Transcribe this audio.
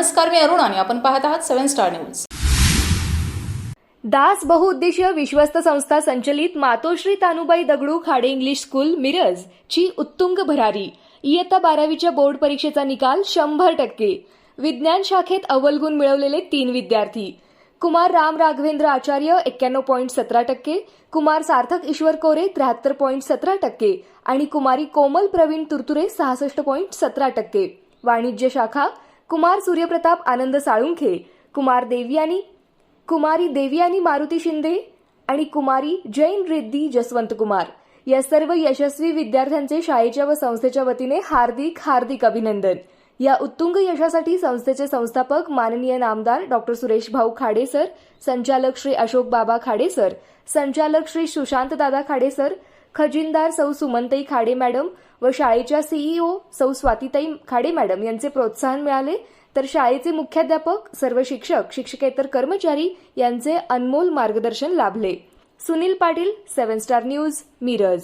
नमस्कार मी अरुण आणि आपण पाहत आहात सेव्हन स्टार न्यूज. दास बहुउद्देशीय विश्वस्त संस्था संचलित मातोश्री तानुबाई दगडू खाडे इंग्लिश स्कूल मिरज ची उत्तुंग भरारी. इयत्ता बारावीच्या बोर्ड परीक्षेचा निकाल शंभर टक्के. विज्ञान शाखेत अव्वल गुण मिळवलेले तीन विद्यार्थी. कुमार राम राघवेंद्र आचार्य एक्क्याण्णव पॉईंट सतरा टक्के कुमार सार्थक ईश्वर कोरे त्र्याहत्तर पॉईंट सतरा टक्के आणि कुमारी कोमल प्रवीण तुरतुरे सहासष्ट पॉईंट सतरा टक्के. वाणिज्य शाखा कुमार सूर्यप्रताप आनंद साळुंखे कुमार देवयानी कुमारी देवयानी मारुती शिंदे आणि कुमारी जैन रिद्धी जसवंत कुमार. या सर्व यशस्वी विद्यार्थ्यांचे शाळेच्या व संस्थेच्या वतीने हार्दिक हार्दिक अभिनंदन. या उत्तुंग यशासाठी संस्थेचे संस्थापक माननीय नामदार डॉक्टर सुरेश भाऊ खाडेसर संचालक श्री अशोक बाबा खाडेसर संचालक श्री सुशांत दादा खाडेसर खजिनदार सौ सुमनताई खाडे मॅडम व शाळेच्या सीईओ सौ स्वातीताई खाडे मॅडम यांचे प्रोत्साहन मिळाले. तर शाळेचे मुख्याध्यापक सर्व शिक्षक शिक्षकेतर कर्मचारी यांचे अनमोल मार्गदर्शन लाभले. Sunil Patil seven star news Miraj.